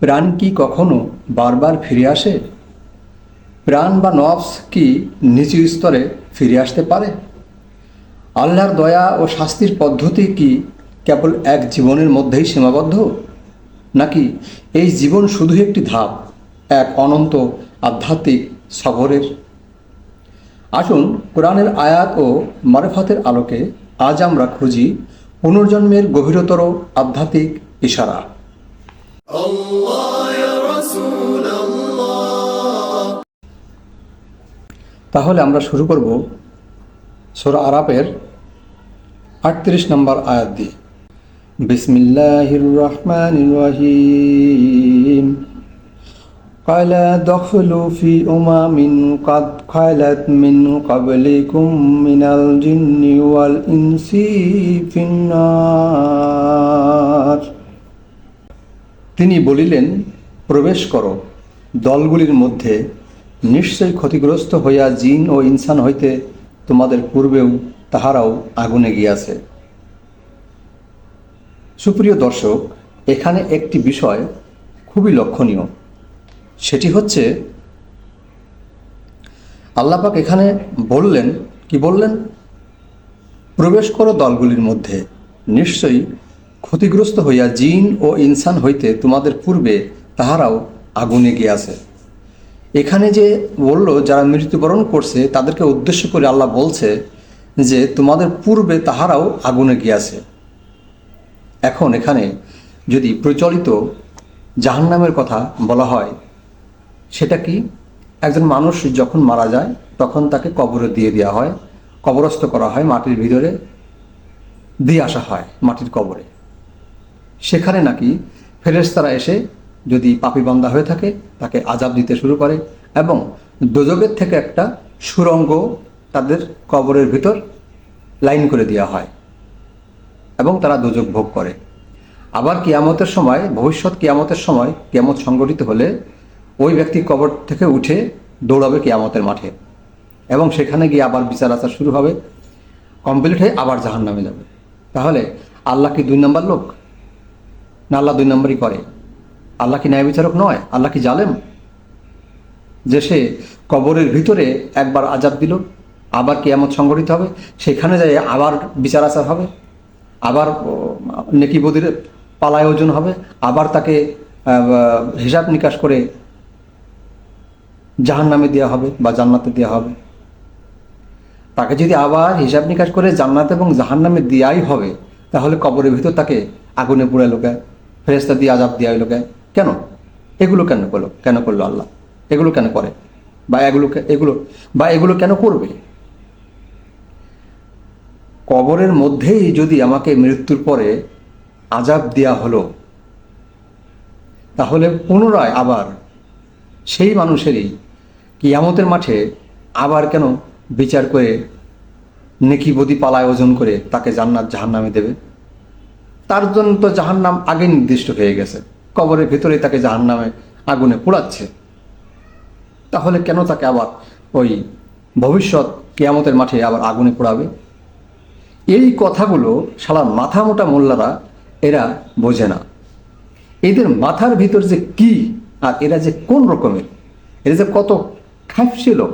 প্রাণ কি কখনো বারবার ফিরে আসে? প্রাণ বা নফস কি নিচু স্তরে ফিরে আসতে পারে? আল্লাহর দয়া ও শাস্তির পদ্ধতি কি কেবল এক জীবনের মধ্যেই সীমাবদ্ধ? নাকি এই জীবন শুধু একটি ধাপ, এক অনন্ত আধ্যাত্মিক সফরের আসুন কোরআনের আয়াত ও মারেফাতের আলোকে আজ আমরা খুঁজি পুনর্জন্মের গভীরতর আধ্যাত্মিক ইশারা। তাহলে আমরা শুরু করব সোরা আরাপের আটত্রিশ নম্বর আয়াত দিয়ে। বিসমিল্লাহির রহমানির রহিম। قال ادخلوا في أمم قد خلت من قبلكم من الجن والإنس في النار তিনি বলিলেন প্রবেশ করো দলগুলির মধ্যে নিশ্চয়ই ক্ষতিগ্রস্ত হইয়া জিন ও ইনসান হইতে তোমাদের পূর্বেও তাহারাও আগুনে গিয়াছে সুপ্রিয় দর্শক এখানে একটি বিষয় খুবই লক্ষণীয় সেটি হচ্ছে আল্লাপাক এখানে বললেন, কি বললেন? প্রবেশ করো দলগুলির মধ্যে। নিশ্চয়ই ক্ষতিগ্রস্ত হইয়া জিন ও ইনসান হইতে তোমাদের পূর্বে তাহারাও আগুনে গিয়াছে। এখানে যে বলল, যারা মৃত্যুবরণ করছে, তাদেরকে উদ্দেশ্য করে আল্লাহ বলছে যে, তোমাদের পূর্বে তাহারাও আগুনে গিয়াছে। এখন এখানে যদি প্রচলিত জাহান্নামের কথা বলা হয় সেটা কি? একজন মানুষ যখন মারা যায়, তখন তাকে কবরে দিয়ে দেওয়া হয়, কবরস্থ করা হয়, মাটির ভিতরে দিয়ে আসা হয়, মাটির কবরে। সেখানে নাকি ফেরেশতারা এসে যদি পাপি বান্দা হয়ে থাকে, তাকে আজাব দিতে শুরু করে এবং দোজকের থেকে একটা সুরঙ্গ তাদের কবরের ভিতর লাইন করে দেওয়া হয় এবং তারা দোজক ভোগ করে। আবার কিয়ামতের সময়, ভবিষ্যৎ কিয়ামতের সময় কিয়ামত সংগঠিত হলে ওই ব্যক্তি কবর থেকে উঠে দৌড়াবে কিয়ামতের মাঠে। এবং সেখানে গিয়ে আবার বিচার আচার শুরু হবে কমপ্লিট হয়ে আবার জাহান নামে যাবে। তাহলে আল্লাহ কি দুই নম্বর লোক? না আল্লাহ দুই নম্বরই করে? আল্লাহ কি ন্যায় বিচারক নয়? আল্লাহ কি জালেম? যে সে কবরের ভিতরে একবার আজাব দিল, আবার কিয়ামত সংগঠিত হবে, সেখানে যাই আবার বিচার আচার হবে, আবার নেকি বদির পালায় ওজন হবে, আবার তাকে হিসাব নিকাশ করে জাহান নামে দেওয়া হবে বা জান্নাতে দেওয়া হবে। তাকে যদি আবার হিসাব নিকাশ করে জান্নাত এবং জাহান নামে দেওয়াই হবে, তাহলে কবরের ভিতর তাকে আগুনে পুড়ে লোকায় ফেরেস্তা দিয়ে আজাব দেওয়া লোকায়। কেন? এগুলো কেন করল? কেন করল আল্লাহ? এগুলো কেন করে? বা এগুলো এগুলো বা এগুলো কেন করবে? কবরের মধ্যেই যদি আমাকে মৃত্যুর পরে আজাব দেওয়া হলো, তাহলে পুনরায় আবার সেই মানুষেরই কিয়ামতের মাঠে আবার কেন বিচার করে নেকি বদি পালায় ওজন করে তাকে জান্নাত জাহান্নামে দেবে? তার জন্য তো জাহান্নাম আগে নির্দিষ্ট হয়ে গেছে। কবরের ভেতরে তাকে জাহান্নামে আগুনে পোড়াচ্ছে। তাহলে কেন তাকে আবার ওই ভবিষ্যৎ কেয়ামতের মাঠে আবার আগুনে পোড়াবে? এই কথাগুলো সারা মাথা মোটা মোল্লারা এরা বোঝে না। এদের মাথার ভিতর যে কি আর এরা যে কোন রকমের? এরা যে কত খাপসি লোক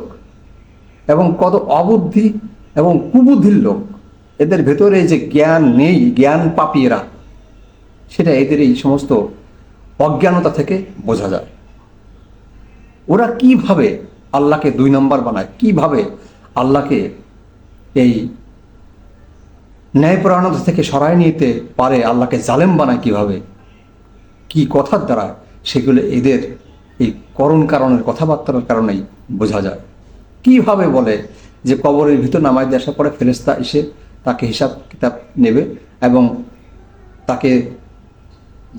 এবং কত অবুদ্ধি এবং কুবুদ্ধির লোক। এদের ভেতরে যে জ্ঞান নেই, জ্ঞান পাপি এরা সেটা এদের এই সমস্ত অজ্ঞানতা থেকে বোঝা যায়। ওরা কীভাবে আল্লাহকে দুই নম্বর বানায়? কীভাবে আল্লাহকে এই ন্যায়পরায়ণতা থেকে সরাই নিতে পারে? আল্লাহকে জালেম বানায় কীভাবে? কি কথার দ্বারা সেগুলো এদের এই করণ কারণের, কথাবার্তার কারণেই বোঝা যায়। কীভাবে বলে যে কবরের ভিতর নামাই দিয়ে আসার পরে ফেরেস্তা এসে তাকে হিসাব কিতাব নেবে এবং তাকে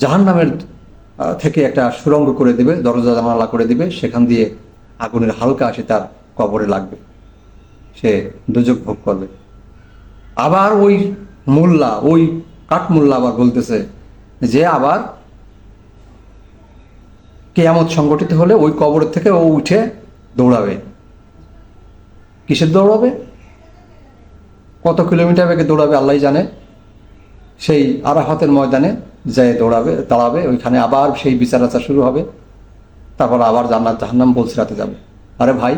জাহান নামের থেকে একটা সুরঙ্গ করে দেবে, দরজা জানালা করে দেবে, সেখান দিয়ে আগুনের হালকা আসে তার কবরে লাগবে। সে দুযোগ ভোগ করবে। আবার ওই মোল্লা, ওই কাঠমোল্লা আবার বলতেছে যে, আবার কেয়ামত সংগঠিত হলে ওই কবর থেকে ও উঠে দৌড়াবে। কিসের দৌড়াবে? কত কিলোমিটার বেগে দৌড়াবে আল্লাহ জানে। সেই আরাহাতের ময়দানে যায় দৌড়াবে, দাঁড়াবে, ওইখানে আবার সেই বিচার আচার শুরু হবে। তারপর আবার জান্নাত, জাহান্নাম বলসিরাতে যাবে। আরে ভাই,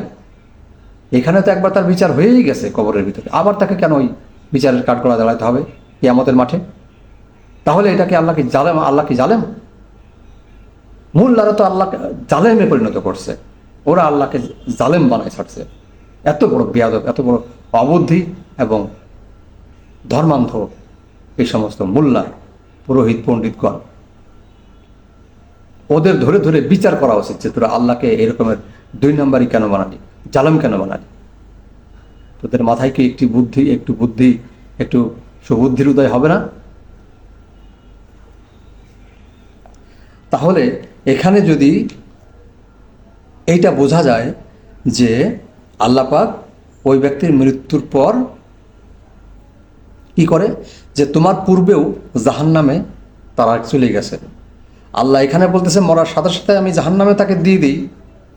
এখানে তো একবার তার বিচার হয়েই গেছে কবরের ভিতরে। আবার তাকে কেন ওই বিচারের কাঠগড়া দাঁড়াতে হবে? ইয়ামতের মাঠে। তাহলে এটাকে আল্লাহ কি জালেম আল্লাহ কি জালেম? মোল্লারা তো আল্লাহকে জালেমে পরিণত করছে। ওরা আল্লাহকে জালেম বানায় ছাড়ছে। এত বড় বেয়াদব, এত বড় অবুদ্ধি এবং ধর্মান্ধ এই সমস্ত মোল্লা পুরোহিত পণ্ডিতগণ। ওদের ধরে ধরে বিচার করা উচিত যে তোরা আল্লাহকে এরকমের দুই নম্বরই কেন বানালি? জালেম কেন বানালি? তোদের মাথায় কি একটি বুদ্ধি, একটু বুদ্ধি, একটু সুবুদ্ধির উদয় হবে না? তাহলে এখানে যদি এইটা বোঝা যায় যে আল্লাপাক ওই ব্যক্তির মৃত্যুর পর কি করে? যে তোমার পূর্বেও জাহান্নামে তারা চলে গেছে। আল্লাহ এখানে বলতেছে, মরার সাথে সাথে আমি জাহান্নামে তাকে দিয়ে দিই।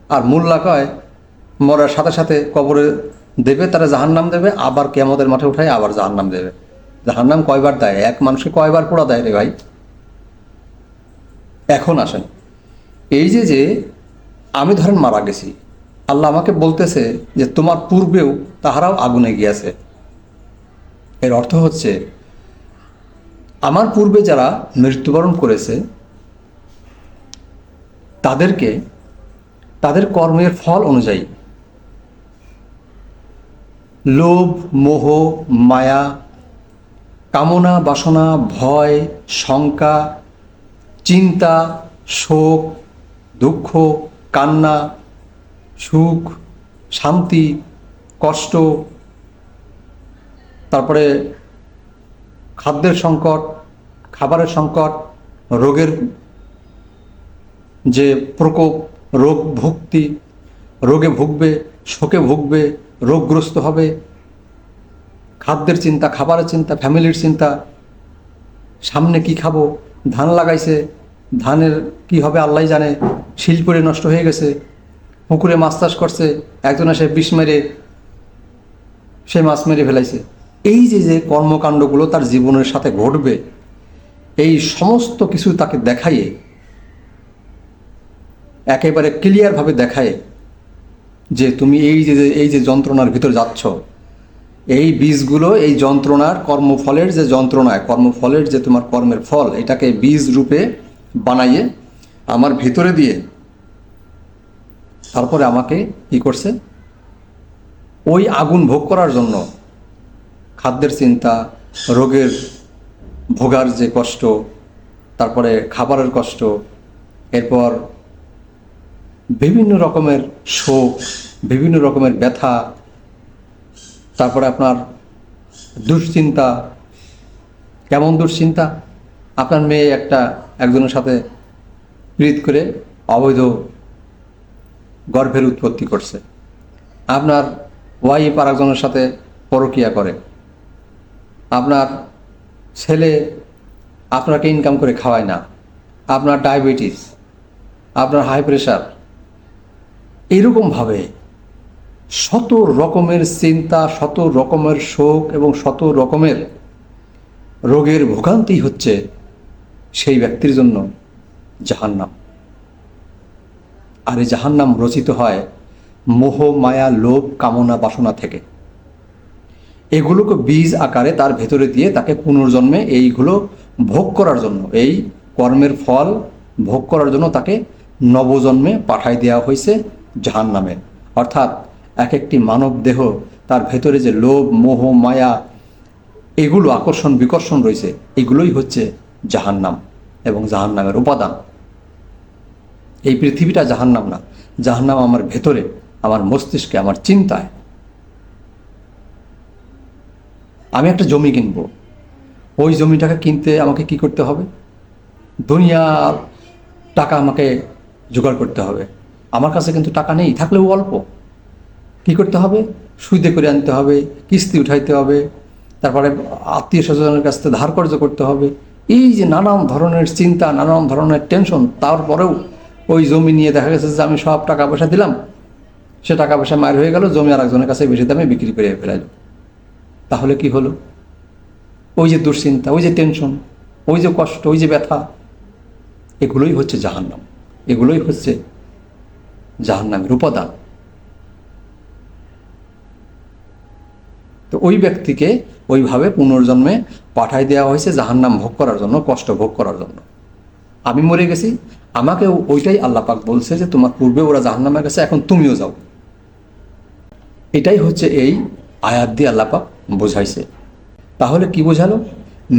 আর মোল্লা কয়, মরার সাথে সাথে কবরে দেবে, তারা জাহান্নাম দেবে, আবার কেমতের মাঠে উঠায় আবার জাহান্নাম দেবে। জাহান্নাম কয়বার দেয়? এক মানুষকে কয়বার পোড়া দেয় রে ভাই? এখন আসেন। এই যে যে আমি ধরেন মারা গেছি, আল্লাহ আমাকে বলতেছে যে তোমার পূর্বেও তাহারাও আগুনে গিয়েছে। এর অর্থ হচ্ছে, আমার পূর্বে যারা মৃত্যুবরণ করেছে, তাদেরকে তাদের কর্মের ফল অনুযায়ী লোভ, মোহ, মায়া, কামনা, বাসনা, ভয়, শঙ্কা, চিন্তা, শোক দুঃখ, কান্না, সুখ, শান্তি, কষ্ট, তারপরে খাদ্যের সংকট, খাবারের সংকট, রোগের যে প্রকোপ, রোগ ভুক্তি, রোগে ভুগবে, শোকে ভুগবে, রোগগ্রস্ত হবে, খাদ্যের চিন্তা, খাবারের চিন্তা, ফ্যামিলির চিন্তা, সামনে কি খাব, ধান লাগাইছে ধানের কি হবে আল্লাহ জানে। শিল পরে নষ্ট হয়ে গেছে, পুকুরে মাছ চাষ করছে, একজন এসে বিষ মেরে, সে মাছ মেরে ফেলাইছে। এই যে যে কর্মকাণ্ডগুলো তার জীবনের সাথে ঘটবে, এই সমস্ত কিছু তাকে দেখাইয়ে একেবারে ক্লিয়ারভাবে দেখায় যে তুমি এই যে- এই যে যন্ত্রণার ভিতর যাচ্ছ, এই বীজগুলো, এই যন্ত্রণার কর্মফলের যে যন্ত্রণায়, কর্মফলের যে তোমার কর্মের ফল, এটাকে বীজ রূপে বানাইয়ে আমার ভিতরে দিয়ে তারপরে আমাকে কি করছে? ওই আগুন ভোগ করার জন্য খাদ্যের চিন্তা, রোগের ভোগার যে কষ্ট, তারপরে খাবারের কষ্ট, এরপর বিভিন্ন রকমের শোক, বিভিন্ন রকমের ব্যথা, তারপরে আপনার দুশ্চিন্তা, কেমন দুশ্চিন্তা? আপনার মেয়ে একটা একজনের সাথে প্রীত করে অবৈধ গর্ভের উৎপত্তি করছে। আপনার ওয়াইফ আর একজনের সাথে পরকিয়া করে। আপনার ছেলে আপনাকে ইনকাম করে খাওয়ায় না। আপনার ডায়াবেটিস আপনার হাই প্রেশার এরকমভাবে শত রকমের চিন্তা, শত রকমের শোক এবং শত রকমের রোগের ভোগান্তি হচ্ছে সেই ব্যক্তির জন্য জাহান্নাম। আর এই জাহান্নাম রচিত হয় মোহ, মায়া, লোভ, কামনা, বাসনা থেকে। এগুলোকে বীজ আকারে তার ভেতরে দিয়ে তাকে পুনর্জন্মে এইগুলো ভোগ করার জন্য, এই কর্মের ফল ভোগ করার জন্য তাকে নবজন্মে পাঠাই দেওয়া হয়েছে জাহান নামে অর্থাৎ এক একটি মানব দেহ, তার ভেতরে যে লোভ, মোহ, মায়া, এগুলো আকর্ষণ, বিকর্ষণ রয়েছে, এগুলোই হচ্ছে জাহান্নাম এবং জাহান্নামের উপাদান। এই পৃথিবীটা জাহান্নাম না। জাহান্নাম আমার ভেতরে, আমার মস্তিষ্কে, আমার চিন্তায়। আমি একটা জমি কিনবো। ওই জমিটাকে কিনতে আমাকে কি করতে হবে? দুনিয়ার টাকা আমাকে জোগাড় করতে হবে। আমার কাছে কিন্তু টাকা নেই, থাকলেও অল্প। কি করতে হবে? সুদে করে আনতে হবে, কিস্তি উঠাইতে হবে, তারপরে আত্মীয় স্বজনের কাছ থেকে ধার কর্য করতে হবে। এই যে নানান ধরনের চিন্তা, নানান ধরনের টেনশন তারপরেও ওই জমি নিয়ে দেখা গেছে যে আমি সব টাকা পয়সা দিলাম, সে টাকা পয়সা মায়ের হয়ে গেল, জমি আর একজনের কাছে বেশি দামে বিক্রি করে ফেলাইল। তাহলে কি হলো? ওই যে দুশ্চিন্তা, ওই যে টেনশন ওই যে কষ্ট, ওই যে ব্যথা, এগুলোই হচ্ছে জাহান্নাম। এগুলোই হচ্ছে জাহান্নামের উপাদান। ওই ব্যক্তিকে ওইভাবে পুনর্জন্মে পাঠাই দেওয়া হয়েছে জাহান্নাম ভোগ করার জন্য, কষ্ট ভোগ করার জন্য। আমি মরে গেছি, আমাকে ওইটাই আল্লাহ পাক বলছে যে তোমার পূর্বে ওরা জাহান্নামে গেছে এখন তুমিও যাও। এটাই হচ্ছে এই আয়াত দিয়ে আল্লাহ পাক বোঝাইছে। তাহলে কি বোঝালো?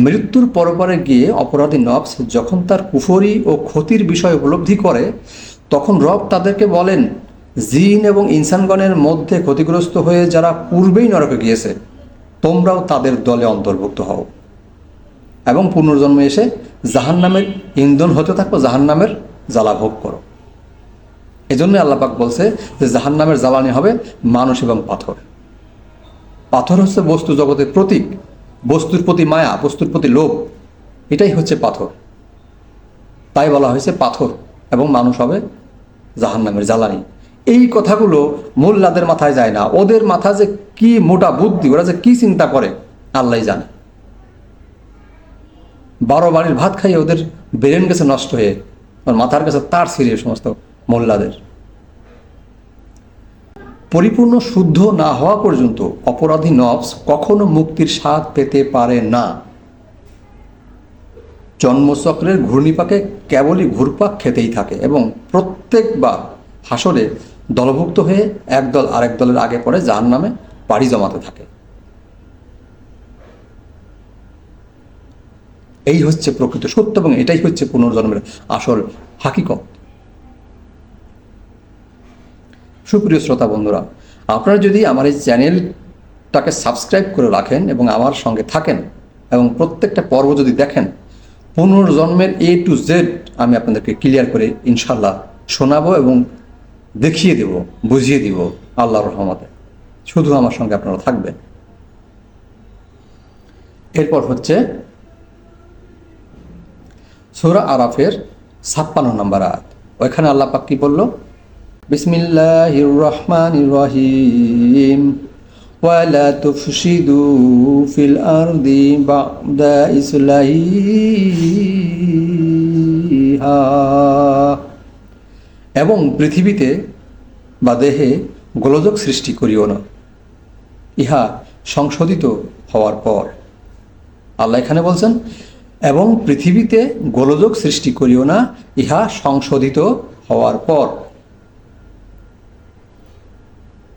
মৃত্যুর পরপরে গিয়ে অপরাধী নবস যখন তার কুফরি ও ক্ষতির বিষয় উপলব্ধি করে, তখন রব তাদেরকে বলেন, জিন এবং ইনসানগণের মধ্যে ক্ষতিগ্রস্ত হয়ে যারা পূর্বেই নরকে গিয়েছে তোমরাও তাদের দলে অন্তর্ভুক্ত হও। এবং পুনর্জন্মে এসে জাহান্নামের ইন্ধন হতে থাকো জাহান্নামের জ্বালা ভোগ করো। এজন্য আল্লাপাক বলছে যে জাহান্নামের জ্বালানি হবে মানুষ এবং পাথর। পাথর হচ্ছে বস্তু জগতের প্রতীক, বস্তুর প্রতি মায়া, বস্তুর প্রতি লোভ, এটাই হচ্ছে পাথর। তাই বলা হয়েছে পাথর এবং মানুষ হবে জাহান্নামের জ্বালানি। এই কথাগুলো মোল্লাদের মাথায় যায় না। ওদের মাথা যে কি মোটা বুদ্ধি, ওরা যে কি চিন্তা করে আল্লাহ জানে। বারো বাড়ির ভাত খাইয়ে ওদের ব্রেন গেছে নষ্ট হয়ে মাথার কাছে তার ছিঁড়ে সমস্ত মোল্লাদের। পরিপূর্ণ শুদ্ধ না হওয়া পর্যন্ত অপরাধী নফস কখনো মুক্তির স্বাদ পেতে পারে না। জন্মচক্রের ঘূর্ণিপাকে কেবলই ঘুরপাক খেতেই থাকে এবং প্রত্যেকবার হাসরে দলভুক্ত হয়ে একদল আরেক দলের আগে পরে যার নামে পাড়ি জমাতে থাকে। এই হচ্ছে প্রকৃত সত্য এবং এটাই হচ্ছে পুনর্জন্মের আসল হাকিকত। সুপ্রিয় শ্রোতা বন্ধুরা, আপনারা যদি আমার এই চ্যানেলটাকে সাবস্ক্রাইব করে রাখেন এবং আমার সঙ্গে থাকেন এবং প্রত্যেকটা পর্ব যদি দেখেন, পুনর্জন্মের এ টু জেড আমি আপনাদেরকে ক্লিয়ার করে ইনশাল্লাহ শোনাবো এবং দেখিয়ে দেব, বুঝিয়ে দিব আল্লাহর রহমতে। শুধু আমার সঙ্গে আপনারা থাকবেন। এরপর হচ্ছে সূরা আরাফের ছাপ্পান্ন নম্বর আয়াত। ওইখানে আল্লাহ পাক কি বলল? বিসমিল্লাহির রহমানির রহিম। ওয়ালা তুফসিদু ফিল আরদি বাদা ইসলাহিহা এবং পৃথিবীতে বা দেহে গোলযোগ সৃষ্টি করিও না। ইহা সংশোধিত হওয়ার পর। আল্লাহ এখানে বলছেন, এবং পৃথিবীতে গোলযোগ সৃষ্টি করিও না, ইহা সংশোধিত হওয়ার পর।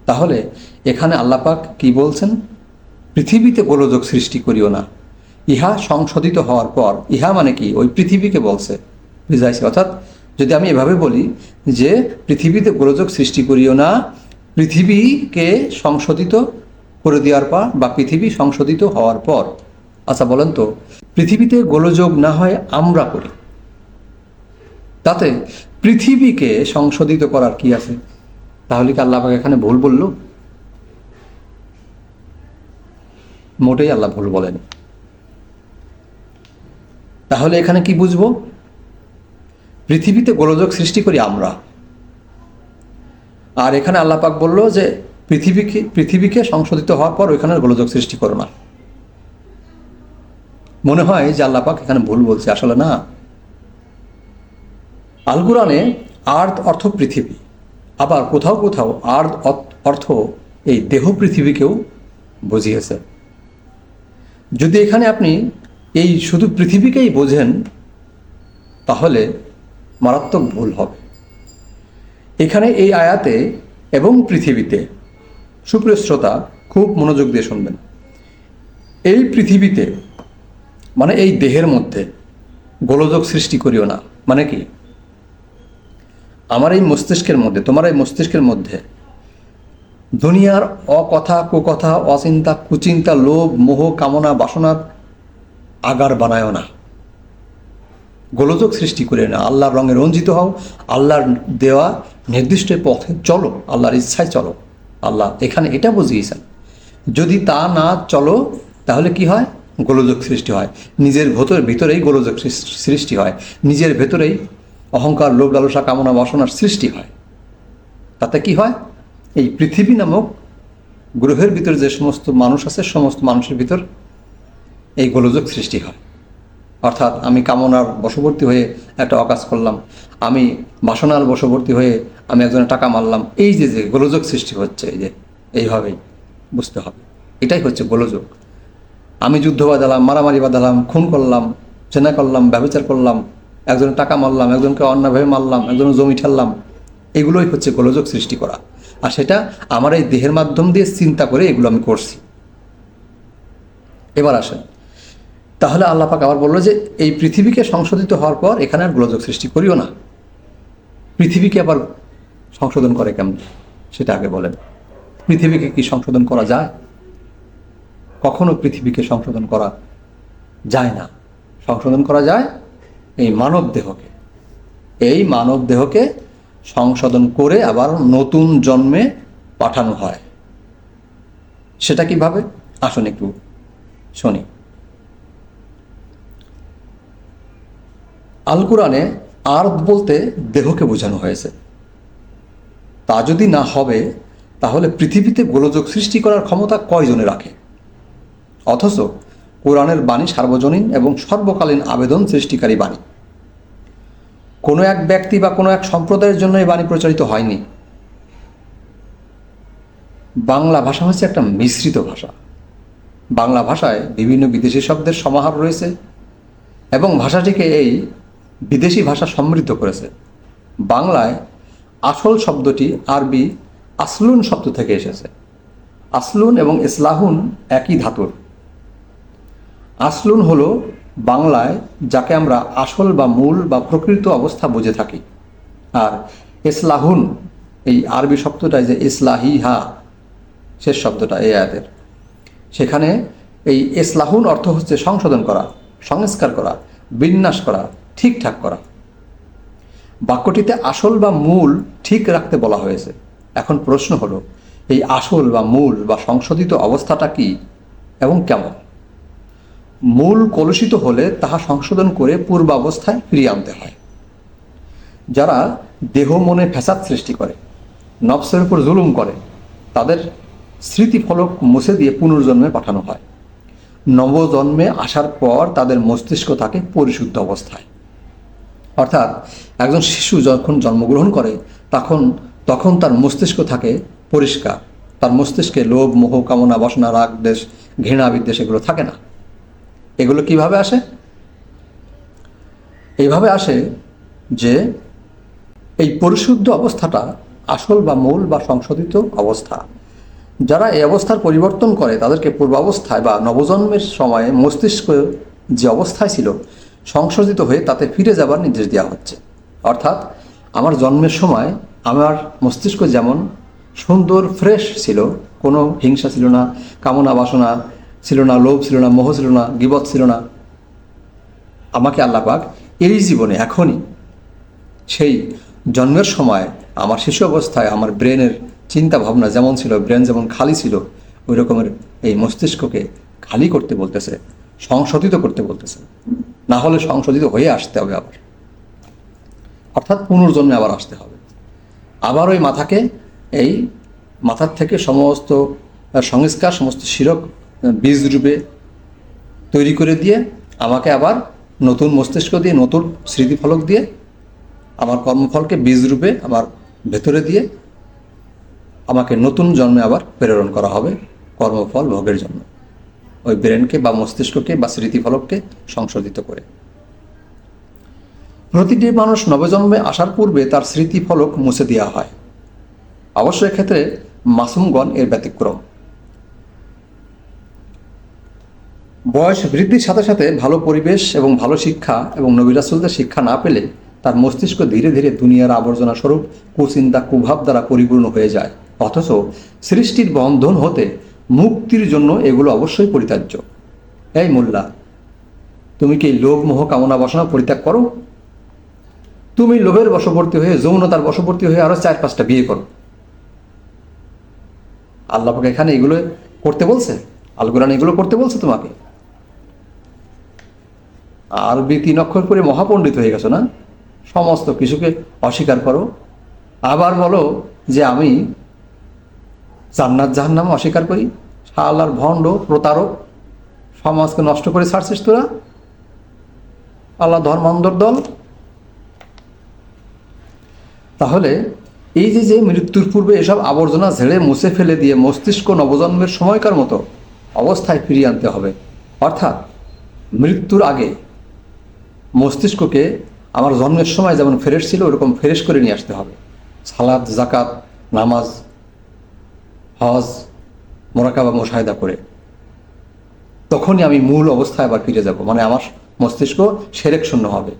তাহলে এখানে আল্লাপাক কি বলছেন? পৃথিবীতে গোলযোগ সৃষ্টি করিও না, ইহা সংশোধিত হওয়ার পর। ইহা মানে কি? ওই পৃথিবীকে বলছে। বুঝাইছে। অর্থাৎ যদি আমি এভাবে বলি যে পৃথিবীতে গোলযোগ সৃষ্টি করিও না, পৃথিবীকে সংশোধিত করে দেওয়ার পর বা পৃথিবী সংশোধিত হওয়ার পর আচ্ছা বলেন তো, পৃথিবীতে গোলযোগ না হয় আমরা করি। তাতে পৃথিবীকে সংশোধিত করার কি আছে? তাহলে কি আল্লাহ এখানে ভুল বলল? মোটেই আল্লাহ ভুল বলেন তাহলে এখানে কি বুঝব? পৃথিবীতে গোলযোগ সৃষ্টি করি আমরা। আর এখানে আল্লাহ পাক বলল যে, পৃথিবীকে পৃথিবীকে সংশোধিত হওয়ার পর ওইখানে গোলযোগ সৃষ্টি করো না। মনে হয় যে আল্লাহ পাক এখানে ভুল বলছে। আসলে না। আল কোরআনে আর্থ অর্থ পৃথিবী, আবার কোথাও কোথাও আর্থ অর্থ এই দেহ পৃথিবীকেও বুঝিয়েছে। যদি এখানে আপনি এই শুধু পৃথিবীকেই বোঝেন, তাহলে মারাত্মক ভুল হবে। এখানে এই আয়াতে এবং পৃথিবীতে সুপ্রিয় শ্রোতা খুব মনোযোগ দিয়ে শুনবেন। এই পৃথিবীতে মানে এই দেহের মধ্যে গোলযোগ সৃষ্টি করিও না। মানে কি? আমার এই মস্তিষ্কের মধ্যে, তোমার এই মস্তিষ্কের মধ্যে দুনিয়ার অকথা, কুকথা, অচিন্তা, কুচিন্তা, লোভ, মোহ, কামনা বাসনার আগার বানায় না। গোলযোগ সৃষ্টি করে না। আল্লাহর রঙে রঞ্জিত হও। আল্লাহর দেওয়া নির্দিষ্ট পথে চলো। আল্লাহর ইচ্ছায় চলো। আল্লাহ এখানে এটা বুঝিয়েছেন। যদি তা না চলো, তাহলে কি হয়? গোলযোগ সৃষ্টি হয়। নিজের ভেতর ভিতরেই গোলযোগ সৃষ্টি হয়। নিজের ভেতরেই অহংকার, লোভ, লালসা, কামনা, বাসনার সৃষ্টি হয়। তাতে কি হয়? এই পৃথিবী নামক গ্রহের ভিতর যে সমস্ত মানুষ আছে, সমস্ত মানুষের ভিতর এই গোলযোগ সৃষ্টি হয়। অর্থাৎ আমি কামনার বশবর্তী হয়ে একটা অকাজ করলাম। আমি বাসনার বশবর্তী হয়ে আমি একজনের টাকা মারলাম। এই যে যে গোলযোগ সৃষ্টি হচ্ছে, এই যে, এইভাবেই বুঝতে হবে। এটাই হচ্ছে গোলযোগ। আমি যুদ্ধ বাঁধালাম, মারামারি বাঁধালাম, খুন করলাম, চেনা করলাম, ব্যবচার করলাম, একজনের টাকা মারলাম, একজনকে অন্যভাবে মারলাম, একজনের জমি ঠেললাম, এগুলোই হচ্ছে গোলযোগ সৃষ্টি করা। আর সেটা আমার এই দেহের মাধ্যম দিয়ে চিন্তা করে এগুলো আমি করছি। এবার আসেন। তাহলে আল্লাহ পাক আবার বলল যে, এই পৃথিবীকে সংশোধিত হওয়ার পর এখানে আর গোলযোগ সৃষ্টি করিও না। পৃথিবীকে আবার সংশোধন করে কেমন? সেটা আগে বলেন। পৃথিবীকে কি সংশোধন করা যায়? কখনো পৃথিবীকে সংশোধন করা যায় না। সংশোধন করা যায় এই মানব দেহকে। এই মানব দেহকে সংশোধন করে আবার নতুন জন্মে পাঠানো হয়। সেটা কীভাবে? আসুন একটু শুনি। আল কোরআনে আর্থ বলতে দেহকে বোঝানো হয়েছে। তা যদি না হবে, তাহলে পৃথিবীতে গোলযোগ সৃষ্টি করার ক্ষমতা কয়জনে রাখে? অথচ কোরআনের বাণী সার্বজনীন এবং সর্বকালীন আবেদন সৃষ্টিকারী বাণী। কোনো এক ব্যক্তি বা কোনো এক সম্প্রদায়ের জন্য এই বাণী প্রচারিত হয়নি। বাংলা ভাষা হচ্ছে একটা মিশ্রিত ভাষা। বাংলা ভাষায় বিভিন্ন বিদেশি শব্দের সমাহার রয়েছে এবং ভাষাটিকে এই বিদেশি ভাষা সমৃদ্ধ করেছে। বাংলায় আসল শব্দটি আরবি আসলুন শব্দ থেকে এসেছে। আসলুন এবং ইসলাহুন একই ধাতুর। আসলুন হলো বাংলায় যাকে আমরা আসল বা মূল বা প্রকৃত অবস্থা বুঝে থাকি। আর ইসলাহুন, এই আরবি শব্দটাই যে ইসলাহি হা, শেষ শব্দটা এই আয়াতের। সেখানে এই ইসলাহুন অর্থ হচ্ছে সংশোধন করা, সংস্কার করা, বিন্যাস করা ঠিকঠাক করা। বাক্যটিতে আসল বা মূল ঠিক রাখতে বলা হয়েছে। এখন প্রশ্ন হলো, এই আসল বা মূল বা সংশোধিত অবস্থাটা কি এবং কেমন? মূল কলুষিত হলে তাহা সংশোধন করে পূর্বাবস্থায় ফিরিয়ে আনতে হয়। যারা দেহ মনে ফ্যাসাদ সৃষ্টি করে, নফসের উপর জুলুম করে, তাদের স্মৃতিফলক মুছে দিয়ে পুনর্জন্মে পাঠানো হয়। নবজন্মে আসার পর তাদের মস্তিষ্ক থাকে পরিশুদ্ধ অবস্থায়। অর্থাৎ একজন শিশু যখন জন্মগ্রহণ করে, তখন তখন তার মস্তিষ্ক থাকে পরিষ্কার। তার মস্তিষ্কে লোভ, মোহ, কামনা, বাসনা, রাগ, দেশ, ঘৃণা, বিদ্বেষ এগুলো থাকে না। এগুলো কীভাবে আসে? এইভাবে আসে যে এই পরিশুদ্ধ অবস্থাটা আসল বা মূল বা সংশোধিত অবস্থা। যারা এই অবস্থার পরিবর্তন করে, তাদেরকে পূর্বাবস্থায় বা নবজন্মের সময়ে মস্তিষ্ক যে অবস্থায় ছিল সংশোধিত হয়ে তাতে ফিরে যাবার নির্দেশ দেওয়া হচ্ছে। অর্থাৎ, আমার জন্মের সময় আমার মস্তিষ্ক যেমন সুন্দর, ফ্রেশ ছিল, কোনো হিংসা ছিল না, কামনা বাসনা ছিল না, লোভ ছিল না, মোহ ছিল না, গিবত ছিল না। আমাকে আল্লাহ পাক এই জীবনে এখনই সেই জন্মের সময়, আমার শিশু অবস্থায় আমার ব্রেনের চিন্তা ভাবনা যেমন ছিল, ব্রেন যেমন খালি ছিল, ওই রকমের এই মস্তিষ্ককে খালি করতে বলতেছে, সংশোধিত করতে বলতেছে। না হলে সংশোধিত হয়ে আসতে হবে আবার। অর্থাৎ পুনর্জন্মে আবার আসতে হবে। আবার ওই মাথাকে, এই মাথার থেকে সমস্ত সংস্কার, সমস্ত শিরক বীজ রূপে তৈরি করে দিয়ে আমাকে আবার নতুন মস্তিষ্ক দিয়ে, নতুন স্মৃতিফলক দিয়ে, আমার কর্মফলকে বীজ রূপে আমার ভেতরে দিয়ে আমাকে নতুন জন্মে আবার প্রেরণ করা হবে কর্মফল ভোগের জন্য। ওই ব্রেনকে বা মস্তিষ্ককে বা স্মৃতিফলককে সংশোধিত করে। প্রতিটি মানুষ নবজন্মে আসার পূর্বে তার স্মৃতিফলক মুছে দেওয়া হয়। অবশ্য এক্ষেত্রে মাসুমগণ এর ব্যতিক্রম। বয়স বৃদ্ধির সাথে সাথে ভালো পরিবেশ এবং ভালো শিক্ষা এবং নবিরাসুলদের শিক্ষা না পেলে তার মস্তিষ্ক ধীরে ধীরে দুনিয়ার আবর্জনা স্বরূপ কুচিন্তা কুভাব দ্বারা পরিপূর্ণ হয়ে যায়। অথচ সৃষ্টির বন্ধন হতে মুক্তির জন্য এগুলো অবশ্যই পরিত্যাজ্য। এই মোল্লা, তুমি কি লোভ মোহ কামনা বাসনা পরিত্যাগ করো? তুমি লোভের বশবর্তী হয়ে, যৌনতার বশবর্তী হয়ে আরও চার পাঁচটা বিয়ে করো। আল্লাহ এখানে এগুলো করতে বলছে? আল কোরআন এগুলো করতে বলছে তোমাকে? আরবি তিন অক্ষর করে মহাপণ্ডিত হয়ে গেছো না? সমস্ত কিছুকে অস্বীকার করো। আবার বলো যে আমি জান্নাত জাহান্নাম অস্বীকার করি আল্লাহর ভণ্ড, প্রতারক, সমাজকে নষ্ট করে ছাড়ছিস তোরা? আল্লাহ ধর্মান্ধর দল। তাহলে এই যে যে মৃত্যুর পূর্বে এসব আবর্জনা ঝেড়ে মুছে ফেলে দিয়ে মস্তিষ্ক নবজন্মের সময়কার মতো অবস্থায় ফিরিয়ে আনতে হবে। অর্থাৎ মৃত্যুর আগে মস্তিষ্ককে আমার জন্মের সময় যেমন ফ্রেশ ছিল, ওরকম ফ্রেশ করে নিয়ে আসতে হবে। সালাদ জাকাত নামাজ হজ, মোরাকাবা মোশাহেদা করে। তখনই আমি মূল অবস্থায় আবার ফিরে যাব। মানে আমার মস্তিষ্ক সেরেক শূন্য হবে।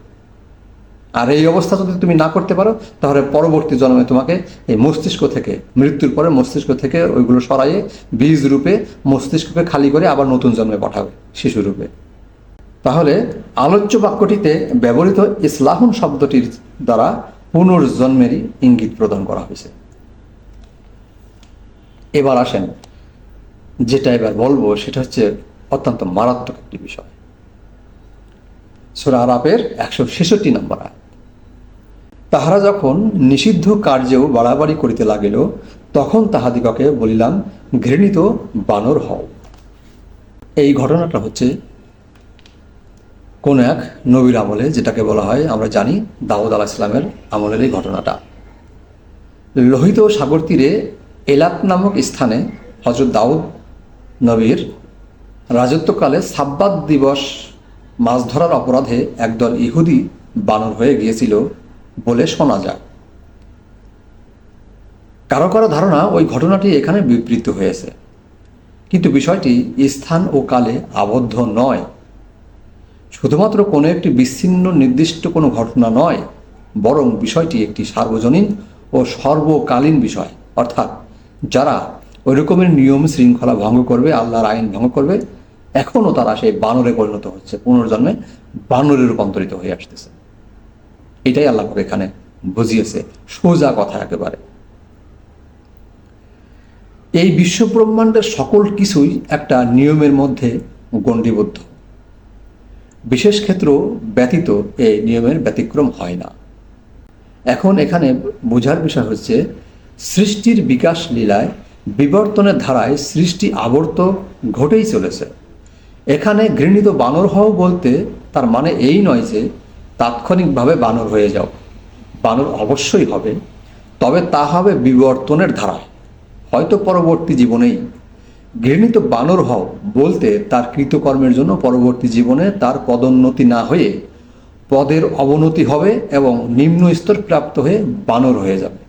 আর এই অবস্থা যদি তুমি না করতে পারো, তাহলে পরবর্তী জন্মে তোমাকে এই মস্তিষ্ক থেকে, মৃত্যুর পরে মস্তিষ্ক থেকে ওইগুলো সরাইয়ে বীজ রূপে মস্তিষ্ককে খালি করে আবার নতুন জন্মে পাঠাবে, শিশু রূপে। তাহলে আলোচ্য বাক্যটিতে ব্যবহৃত ইসলাহুন শব্দটির দ্বারা পুনর্জন্মেরই ইঙ্গিত প্রদান করা হয়েছে। এবার আসেন, যেটা এবার বলব সেটা হচ্ছে অত্যন্ত মারাত্মক একটি বিষয়। সুরা আরাপের একশো ছেষট্টি নম্বর আয় তাহারা যখন নিষিদ্ধ কার্যেও বাড়াবাড়ি করিতে লাগিল, তখন তাহাদিগকে বলিলাম, ঘৃণিত বানর হও। এই ঘটনাটা হচ্ছে কোন এক নবীর আমলে, যেটাকে বলা হয়, আমরা জানি, দাউদ আলাহ ইসলামের আমলের এই ঘটনাটা। লোহিত সাগর তীরে এলাত নামক স্থানে হজরত দাউদ নবীর রাজত্বকালে সাব্বাত দিবস মাছ ধরার অপরাধে একদল ইহুদি বানর হয়ে গিয়েছিল বলে শোনা যায়। কারও কারও ধারণা ওই ঘটনাটি এখানে বিবৃত হয়েছে। কিন্তু বিষয়টি স্থান ও কালে আবদ্ধ নয়। শুধুমাত্র কোনো একটি বিচ্ছিন্ন নির্দিষ্ট কোনো ঘটনা নয়, বরং বিষয়টি একটি সার্বজনীন ও সর্বকালীন বিষয়, অর্থাৎ যারা ওই রকমের নিয়ম শৃঙ্খলা ভঙ্গ করবে, আল্লাহর আইন ভঙ্গ করবে, এখনও তারা সেই বানরে পরিণত হচ্ছে, পুনর্জন্মে বানরে রূপান্তরিত হয়ে আসতেছে। এটাই আল্লাহ এখানে বুঝিয়েছে, সোজা কথা একেবারে। এই বিশ্বব্রহ্মাণ্ডের সকল কিছুই একটা নিয়মের মধ্যে গণ্ডিবদ্ধ। বিশেষ ক্ষেত্র ব্যতীত এই নিয়মের ব্যতিক্রম হয় না। এখন এখানে বোঝার বিষয় হচ্ছে সৃষ্টির বিকাশ লীলায়, বিবর্তনের ধারায় সৃষ্টি আবর্ত ঘটেই চলেছে। এখানে ঘৃণিত বানর হও বলতে তার মানে এই নয় যে তাৎক্ষণিকভাবে বানর হয়ে যাও। বানর অবশ্যই হবে, তবে তা হবে বিবর্তনের ধারায়, হয়তো পরবর্তী জীবনেই। ঘৃণিত বানর হও বলতে তার কৃতকর্মের জন্য পরবর্তী জীবনে তার পদোন্নতি না হয়ে পদের অবনতি হবে এবং নিম্ন স্তর প্রাপ্ত হয়ে বানর হয়ে যাবে।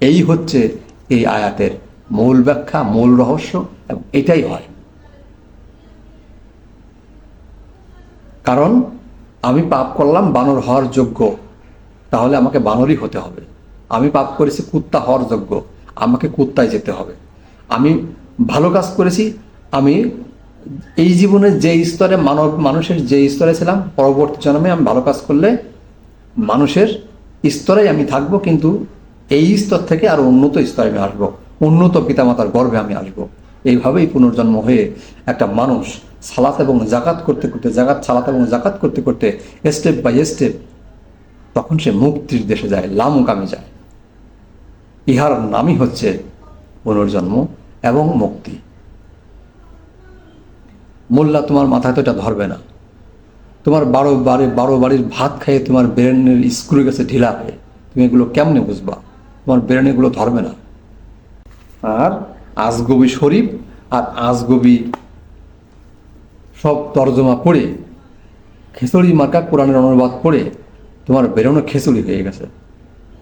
এই হচ্ছে এই আয়াতের মূল ব্যাখ্যা, মূল রহস্য, এবং এটাই হয়। কারণ আমি পাপ করলাম, বানর হওয়ার যোগ্য। তাহলে আমাকে বানরই হতে হবে। আমি পাপ করেছি, কুত্তা হওয়ার যোগ্য। আমাকে কুত্তায় যেতে হবে। আমি ভালো কাজ করেছি, আমি এই জীবনে যে স্তরে মানব, মানুষের যে স্তরে ছিলাম, পরবর্তী জন্মে আমি ভালো কাজ করলে মানুষের স্তরে আমি থাকব, কিন্তু এই স্তর থেকে আরও উন্নত স্তরে আমি আসব। উন্নত পিতামাতার গর্ভে আমি আসব। এইভাবেই পুনর্জন্ম হয়ে একটা মানুষ সালাত এবং জাকাত করতে করতে জাকাত সালাত এবং জাকাত করতে করতে স্টেপ বাই স্টেপ তখন সে মুক্তির দেশে যায়, লামুকামে যায়। ইহার নামই হচ্ছে পুনর্জন্ম এবং মুক্তি। মোল্লা, তোমার মাথায় তো এটা ধরবে না। তোমার বারো বাড়ি, বারো বাড়ির ভাত খাইয়ে তোমার ব্রেনের স্ক্রু গেছে ঢিলা হয়ে। তুমি এগুলো কেমনে বুঝবা? তোমার ব্রেন ধরবে না। আর আজগবি শরীফ আর আজগবি সব তর্জমা পড়ে খেসড়ি মার্কা কোরআনের অনুবাদ পড়ে, তোমার ব্রেনও খেসুড়ি হয়ে গেছে।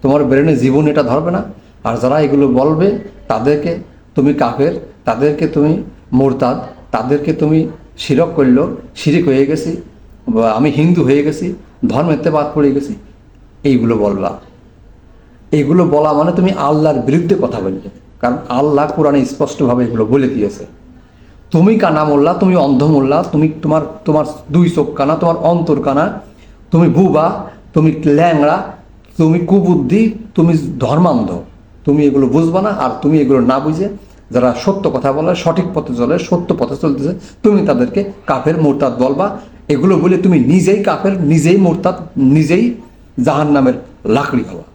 তোমার ব্রেনে জীবন এটা ধরবে না। আর যারা এগুলো বলবে, তাদেরকে তুমি কাফের, তাদেরকে তুমি মোরতাদ, তাদেরকে তুমি শিরক করল, শিরিক হয়ে গেছি, বা আমি হিন্দু হয়ে গেছি ধর্মেতে বাদ পড়ে গেছি, এইগুলো বলবা। এইগুলো বলা মানে তুমি আল্লাহর বিরুদ্ধে কথা বলবে কারণ আল্লাহ কোরআনে স্পষ্টভাবে এগুলো বলে দিয়েছে। তুমি কানা মোল্লা তুমি অন্ধ মোল্লা তুমি তোমার তোমার দুই চোখ কানা তোমার অন্তর কানা তুমি বুবা, তুমি ল্যাংড়া, তুমি কুবুদ্ধি, তুমি ধর্মান্ধ। তুমি এগুলো বুঝবা না আর তুমি এগুলো না বুঝে যারা সত্য কথা বলে, সঠিক পথে চলে, সত্য পথে চলতেছে, তুমি তাদেরকে কাফের, মোরতাদ বলবা। এগুলো বলে তুমি নিজেই কাফের, নিজেই মোরতাদ, নিজেই জাহান নামের লাকড়ি হওয়া